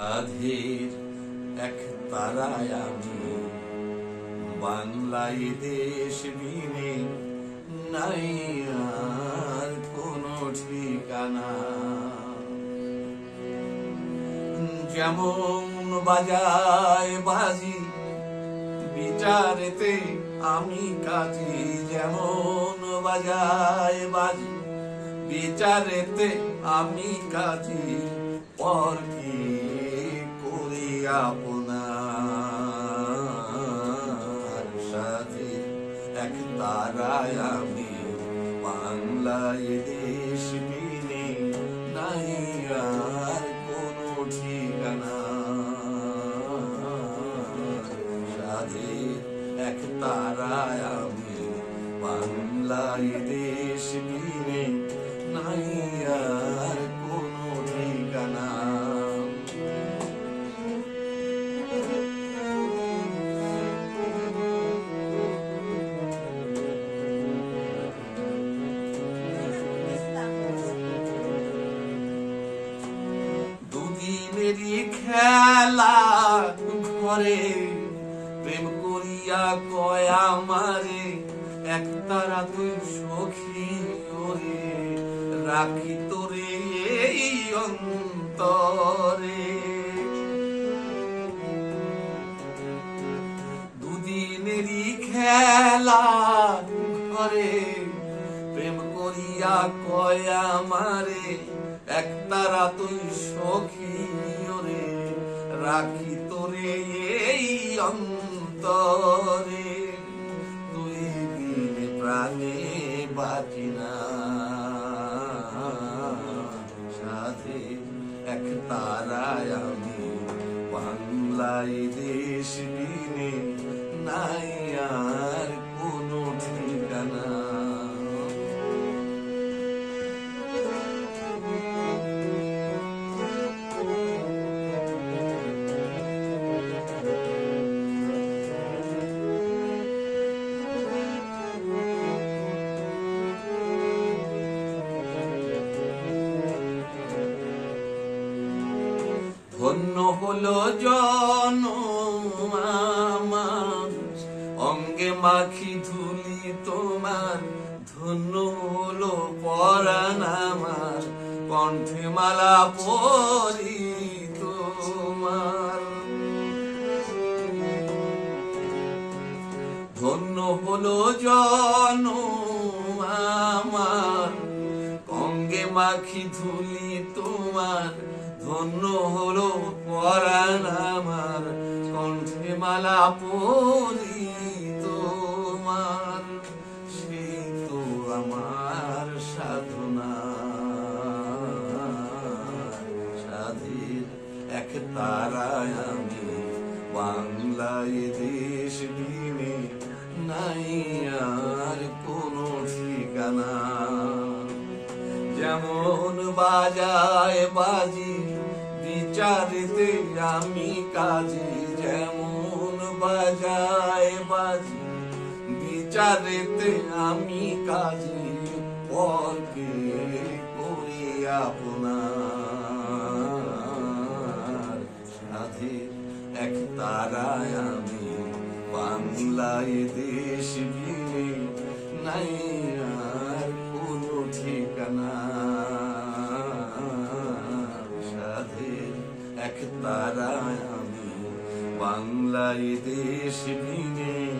আধের এক তারায় আমি। বাংলায় দেশ বিনে নাই আর কোনো ঠিকানা। যেমন বাজায় বাজি, বিচারেতে আমি কাজী। যেমন বাজায় বাজি, বিচারেতে আমি কাজী। পর কি আপনার সাথে এক তারায় আমি বাংলায় দেশ বিনে নাই আর কোনো ঠিকানা। সাথে এক তারায় আমি বাংলায় দেশ বিনে দুদিনেরই খেলা ঘরে প্রেম করিয়া কয় আমারে, এক তারা তুই সখী ওরে, রাখি তোরে এই অন্তরে। দুদিনেরই খেলা ঘরে প্রেম করিয়া কয় আমারে এক তারা তুই সখী ওরে, রাখি তোরে এই অন্তরে। তুই দিনে প্রাণে বাঁচি না। সাথে এক তারায় আমি বাংলায় দেশ নাই আর ধন্য হলো জন অঙ্গে মাখি ধুলি তোমার, ধন্য হলো পরাণ আমার কণ্ঠে মালা পরি তোমার। ধন্য হলো জন আমার অঙ্গে মাখি ধুলি তোমার ধন্য হলো পরাণ আমার। কণ্ঠে মালা পরি তোমার। সেই তো আমার সাধনা। সাধের এক তারায় আমি বাংলায় দেশ দিনে নাই যেমন বাজায় বাজি, বিচারেতে আমি কাজে। যেমন বাজায় বাজি, বিচারেতে আমি কাজে। পরকে করি আপনার সাথে এক তারায় আমি। বাংলায় দেশ নাই ঠিকানা। সাধে এক তারায় আমি বাংলায় দেশ নাই